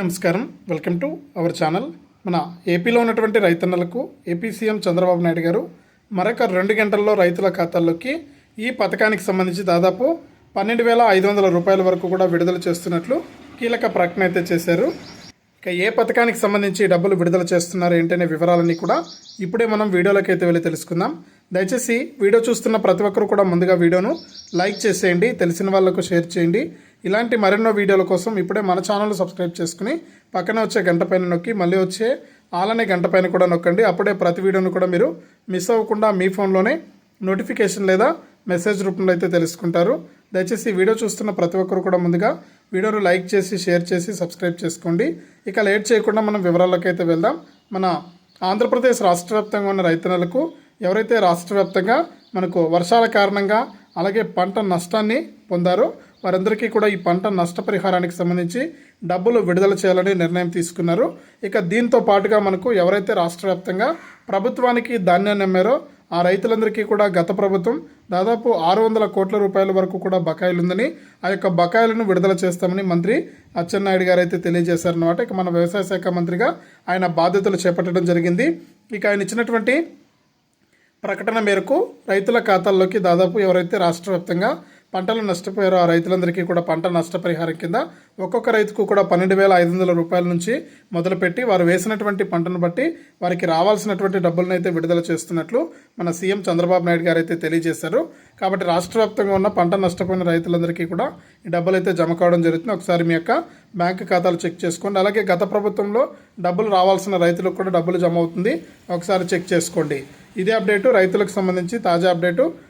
నమస్కారం. Welcome to our channel. మన ఏపీలో ఉన్నటువంటి రైతన్నలకు ఏపీ సీఎం చంద్రబాబు నాయుడు గారు మరొక రెండు గంటల్లో రైతుల ఖాతాల్లోకి ఈ పథకానికి సంబంధించి దాదాపు పన్నెండు వేల ఐదు వందల రూపాయల వరకు కూడా విడుదల చేస్తున్నట్లు కీలక ప్రకటన అయితే చేశారు. ఇక ఏ పథకానికి సంబంధించి డబ్బులు విడుదల చేస్తున్నారు ఏంటనే వివరాలన్నీ కూడా ఇప్పుడే మనం వీడియోలోకి అయితే వెళ్ళి తెలుసుకుందాం. దయచేసి వీడియో చూస్తున్న ప్రతి ఒక్కరు కూడా ముందుగా వీడియోను లైక్ చేసేయండి తెలిసిన వాళ్ళకు షేర్ చేయండి. ఇలాంటి మరెన్నో వీడియోల కోసం ఇప్పుడే మన ఛానల్ సబ్స్క్రైబ్ చేసుకుని పక్కన వచ్చే గంట పైన నొక్కి మళ్ళీ వచ్చే ఆలనే గంట పైన కూడా నొక్కండి. అప్పుడే ప్రతి వీడియోను కూడా మీరు మిస్ అవ్వకుండా మీ ఫోన్లోనే నోటిఫికేషన్ లేదా మెసేజ్ రూపంలో అయితే తెలుసుకుంటారు. దయచేసి వీడియో చూస్తున్న ప్రతి ఒక్కరు కూడా ముందుగా వీడియోను లైక్ చేసి షేర్ చేసి సబ్స్క్రైబ్ చేసుకోండి. ఇక లేట్ చేయకుండా మనం వివరాల్లోకి అయితే వెళ్దాం. మన ఆంధ్రప్రదేశ్ రాష్ట్ర వ్యాప్తంగా ఉన్న రైతన్నలకు ఎవరైతే రాష్ట్ర వ్యాప్తంగా మనకు వర్షాల కారణంగా అలాగే పంట నష్టాన్ని పొందారో వారందరికీ కూడా ఈ పంట నష్టపరిహారానికి సంబంధించి డబ్బులు విడుదల చేయాలని నిర్ణయం తీసుకున్నారు. ఇక దీంతో పాటుగా మనకు ఎవరైతే రాష్ట్ర ప్రభుత్వానికి ధాన్యాన్ని అమ్మారో ఆ రైతులందరికీ కూడా గత ప్రభుత్వం దాదాపు ఆరు వందల కోట్ల రూపాయల వరకు కూడా బకాయిలు ఉందని ఆ యొక్క బకాయిలను విడుదల చేస్తామని మంత్రి అచ్చెన్నాయుడు గారు అయితే తెలియజేశారన్నమాట. ఇక మన వ్యవసాయ శాఖ మంత్రిగా ఆయన బాధ్యతలు చేపట్టడం జరిగింది. ఇక ఆయన ఇచ్చినటువంటి ప్రకటన మేరకు రైతుల ఖాతాల్లోకి దాదాపు ఎవరైతే రాష్ట్ర వ్యాప్తంగా పంటలు నష్టపోయారో. ఆ రైతులందరికీ కూడా పంట నష్టపరిహారం కింద ఒక్కొక్క రైతుకు కూడా పన్నెండు వేల ఐదు వందల రూపాయల నుంచి మొదలుపెట్టి వారు వేసినటువంటి పంటను బట్టి వారికి రావాల్సినటువంటి డబ్బులను అయితే విడుదల చేస్తున్నట్లు మన సీఎం చంద్రబాబు నాయుడు గారు అయితే తెలియజేశారు. కాబట్టి రాష్ట్ర వ్యాప్తంగా ఉన్న పంట నష్టపోయిన రైతులందరికీ కూడా ఈ డబ్బులు అయితే జమ కావడం జరుగుతుంది. ఒకసారి మీ యొక్క బ్యాంక్ ఖాతాలు చెక్ చేసుకోండి. అలాగే గత ప్రభుత్వంలో డబ్బులు రావాల్సిన రైతులకు కూడా డబ్బులు జమ అవుతుంది. ఒకసారి చెక్ చేసుకోండి. ఇదే అప్డేటు రైతులకు సంబంధించి తాజా అప్డేటు.